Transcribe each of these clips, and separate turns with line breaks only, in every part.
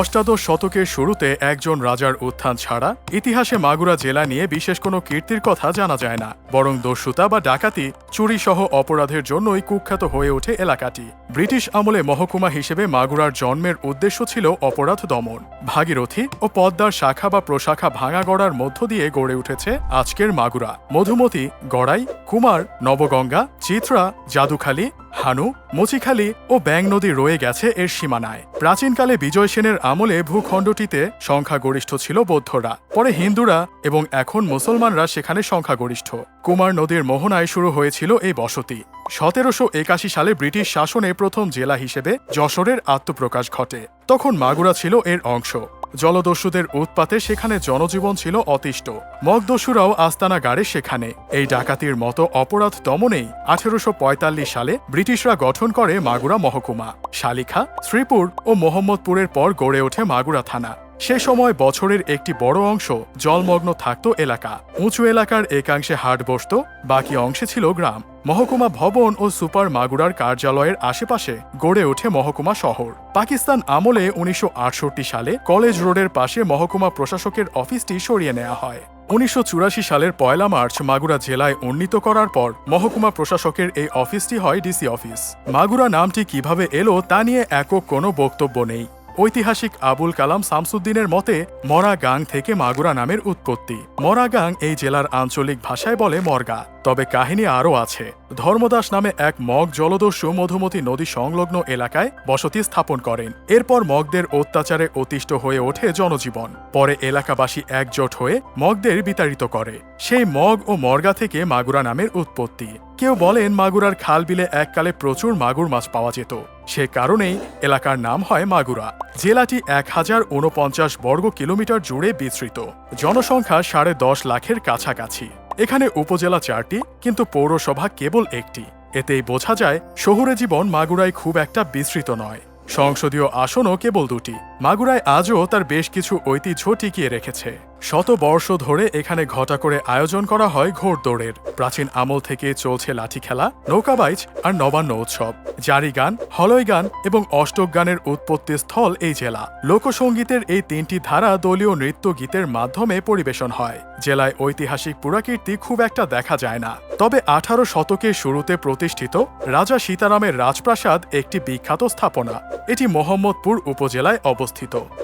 অষ্টাদশ শতকের শুরুতে একজন রাজার উত্থান ছাড়া ইতিহাসে মাগুরা জেলা নিয়ে বিশেষ কোনো কীর্তির কথা জানা যায় না, বরং দস্যুতা বা ডাকাতি চুরি সহ অপরাধের জন্যই কুখ্যাত হয়ে ওঠে এলাকাটি। ব্রিটিশ আমলে মহকুমা হিসেবে মাগুরার জন্মের উদ্দেশ্য ছিল অপরাধ দমন। ভাগীরথী ও পদ্মার শাখা বা প্রশাখা ভাঙা গড়ার মধ্য দিয়ে গড়ে উঠেছে আজকের মাগুরা। মধুমতি, গড়াই, কুমার, নবগঙ্গা, চিত্রা, জাদুখালী, হানু, মুচিখালী ও ব্যাং নদী রয়ে গেছে এর সীমানায়। প্রাচীনকালে বিজয় সেনের আমলে ভূখণ্ডটিতে সংখ্যাগরিষ্ঠ ছিল বৌদ্ধরা। পরে হিন্দুরা এবং এখন মুসলমানরা সেখানে সংখ্যাগরিষ্ঠ। কুমার নদীর মোহনায় শুরু হয়েছিল এই বসতি। সতেরোশো একাশি সালে ব্রিটিশ শাসনে প্রথম জেলা হিসেবে যশোরের আত্মপ্রকাশ ঘটে। তখন মাগুরা ছিল এর অংশ। জলদস্যুদের উৎপাতে সেখানে জনজীবন ছিল অতিষ্ঠ। মগদস্যুরাও আস্তানা গাড়ে সেখানে। এই ডাকাতির মতো অপরাধ দমনেই আঠেরোশো পঁয়তাল্লিশ সালে ব্রিটিশরা গঠন করে মাগুরা মহকুমা। শালিখা, শ্রীপুর ও মোহাম্মদপুরের পর গড়ে ওঠে মাগুরা থানা। সে সময় বছরের একটি বড় অংশ জলমগ্ন থাকত এলাকা। উঁচু এলাকার একাংশে হাট বসত, বাকি অংশে ছিল গ্রাম। মহকুমা ভবন ও সুপার মাগুরার কার্যালয়ের আশেপাশে গড়ে ওঠে মহকুমা শহর। পাকিস্তান আমলে উনিশশো আটষট্টি সালে কলেজ রোডের পাশে মহকুমা প্রশাসকের অফিসটি সরিয়ে নেওয়া হয়। উনিশশো চুরাশি সালের পয়লা মার্চ মাগুরা জেলায় উন্নীত করার পর মহকুমা প্রশাসকের এই অফিসটি হয় ডিসি অফিস। মাগুরা নামটি কীভাবে এলো তা নিয়ে একক কোনো বক্তব্য নেই। ঐতিহাসিক আবুল কালাম শামসুদ্দিনের মতে মরা গাং থেকে মাগুরা নামের উৎপত্তি। মরা গাং এই জেলার আঞ্চলিক ভাষায় বলে মর্গা। তবে কাহিনী আরও আছে। ধর্মদাস নামে এক মগ জলদস্যু মধুমতি নদী সংলগ্ন এলাকায় বসতি স্থাপন করেন। এরপর মগদের অত্যাচারে অতিষ্ঠ হয়ে ওঠে জনজীবন। পরে এলাকাবাসী একজোট হয়ে মগদের বিতাড়িত করে। সেই মগ ও মর্গা থেকে মাগুরা নামের উৎপত্তি। কেউ বলেন মাগুরার খাল বিলে এককালে প্রচুর মাগুর মাছ পাওয়া যেত। সে কারণেই এলাকার নাম হয় মাগুরা। জেলাটি এক হাজার উনপঞ্চাশ বর্গ কিলোমিটার জুড়ে বিস্তৃত। জনসংখ্যা সাড়ে দশ লাখের কাছাকাছি। এখানে উপজেলা চারটি, কিন্তু পৌরসভা কেবল একটি। এতেই বোঝা যায়, শহুরে জীবন মাগুরায় খুব একটা বিস্তৃত নয়। সংসদীয় আসনও কেবল দুটি। মাগুরায় আজও তার বেশ কিছু ঐতিহ্য টিকিয়ে রেখেছে। শত বর্ষ ধরে এখানে ঘটা করে আয়োজন করা হয় ঘোড়দৌড়ের প্রাচীন আমল থেকে চলছে লাঠি খেলা নৌকাবাইজ আর নবান্ন উৎসব। জারি গান হলই গান এবং অষ্টক গানের উৎপত্তি স্থল এই জেলা। লোকসঙ্গীতের এই তিনটি ধারা দলীয় নৃত্য গীতের মাধ্যমে পরিবেশন হয়। জেলায় ঐতিহাসিক পুরাকীর্তি খুব একটা দেখা যায় না। তবে আঠারো শতকের শুরুতে প্রতিষ্ঠিত রাজা সীতারামের রাজপ্রাসাদ একটি বিখ্যাত স্থাপনা। এটি মোহাম্মদপুর উপজেলায় অবস্থিত।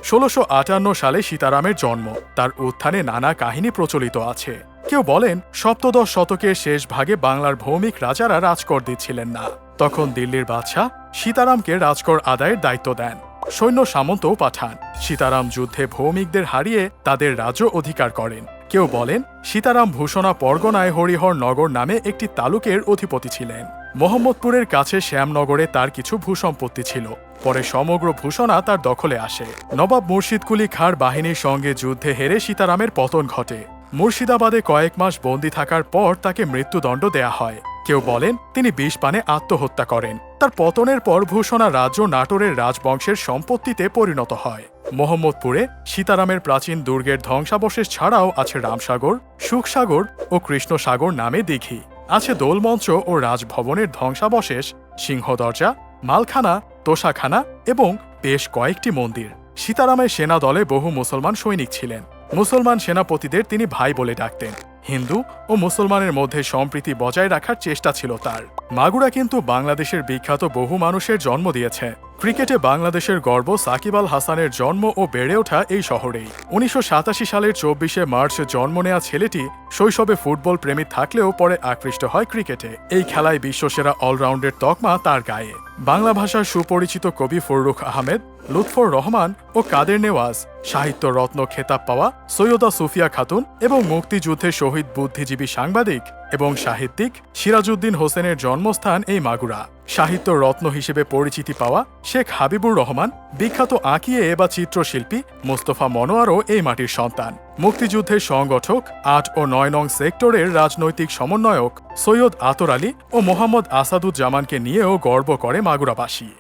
ষোলোশো আটান্ন সালে সীতারামের জন্ম। তার উত্থানে নানা কাহিনী প্রচলিত আছে। কেউ বলেন, সপ্তদশ শতকের শেষ ভাগে বাংলার ভৌমিক রাজারা রাজকর দিচ্ছিলেন না। তখন দিল্লির বাদশাহ সীতারামকে রাজকর আদায়ের দায়িত্ব দেন। সৈন্য সামন্তও পাঠান। সীতারাম যুদ্ধে ভৌমিকদের হারিয়ে তাদের রাজ্য অধিকার করেন। কেউ বলেন, সীতারাম ভূষণা পরগনায় হরিহর নগর নামে একটি তালুকের অধিপতি ছিলেন। মোহাম্মদপুরের কাছে শ্যামনগরে তার কিছু ভূসম্পত্তি ছিল। পরে সমগ্র ভূষণা তার দখলে আসে। নবাব মুর্শিদকুলি খাঁর বাহিনীর সঙ্গে যুদ্ধে হেরে সীতারামের পতন ঘটে। মুর্শিদাবাদে কয়েক মাস বন্দী থাকার পর তাকে মৃত্যুদণ্ড দেয়া হয়। কেউ বলেন, তিনি বিষ পানে আত্মহত্যা করেন। তার পতনের পর ভূষণা রাজ্য নাটোরের রাজবংশের সম্পত্তিতে পরিণত হয়। মোহাম্মদপুরে সীতারামের প্রাচীন দুর্গের ধ্বংসাবশেষ ছাড়াও আছে রামসাগর, সুখসাগর ও কৃষ্ণসাগর নামে দিঘি। আছে দোলমঞ্চ ও রাজভবনের ধ্বংসাবশেষ, সিংহদরজা, মালখানা, তোষাখানা এবং বেশ কয়েকটি মন্দির। সীতারামের সেনা দলে বহু মুসলমান সৈনিক ছিলেন। মুসলমান সেনাপতিদের তিনি ভাই বলে ডাকতেন। হিন্দু ও মুসলমানের মধ্যে সম্প্রীতি বজায় রাখার চেষ্টা ছিল তার। মাগুরা কিন্তু বাংলাদেশের বিখ্যাত বহু মানুষের জন্ম দিয়েছে। ক্রিকেটে বাংলাদেশের গর্ব সাকিব আল হাসানের জন্ম ও বেড়ে ওঠা এই শহরেই। উনিশশো সাতাশি সালের চব্বিশে মার্চ জন্ম নেয়া ছেলেটি শৈশবে ফুটবল প্রেমী থাকলেও পরে আকৃষ্ট হয় ক্রিকেটে। এই খেলায় বিশ্বসেরা অলরাউন্ডের তকমা তার গায়ে। বাংলা ভাষার সুপরিচিত কবি ফররুখ আহমেদ, লুৎফর রহমান ও কাদের নেওয়াজ, সাহিত্য রত্ন খেতাব পাওয়া সৈয়দা সুফিয়া খাতুন এবং মুক্তিযুদ্ধে শহীদ বুদ্ধিজীবী সাংবাদিক এবং সাহিত্যিক সিরাজউদ্দিন হোসেনের জন্মস্থান এই মাগুরা। সাহিত্য রত্ন হিসেবে পরিচিতি পাওয়া শেখ হাবিবুর রহমান, বিখ্যাত আঁকিয়ে বা চিত্রশিল্পী মোস্তফা মনোয়ারও এই মাটির সন্তান। মুক্তিযুদ্ধের সংগঠক আট ও নয় নং সেক্টরের রাজনৈতিক সমন্বয়ক সৈয়দ আতর আলী ও মোহাম্মদ আসাদুজ্জামানকে নিয়েও গর্ব করে মাগুরাবাসী।